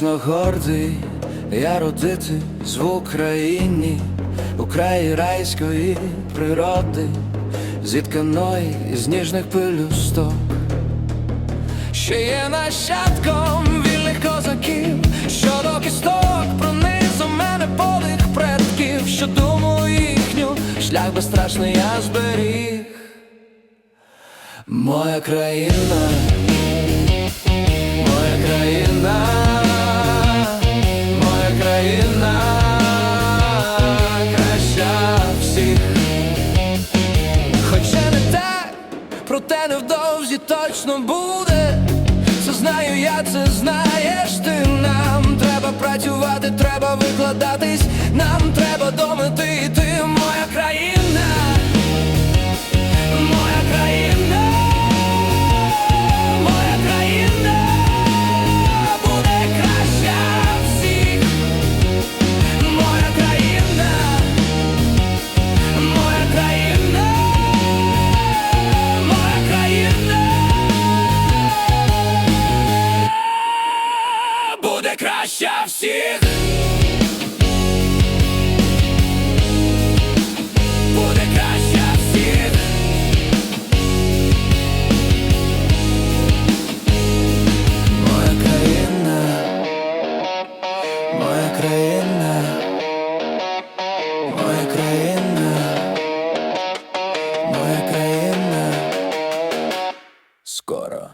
безмежно гордий, я родити в Україні, у краї райської природи, зітканої із ніжних пелюсток, що є нащадком вільних козаків, що до кісток пронизу мене подих предків, що думу їхню, шлях безстрашний я зберіг. Моя країна, невдовзі точно буде. Це знаю я, це знаєш ти нам. Треба працювати, буде краща всіх. Буде краща всіх. Моя країна, моя країна, моя країна, моя країна. Скоро.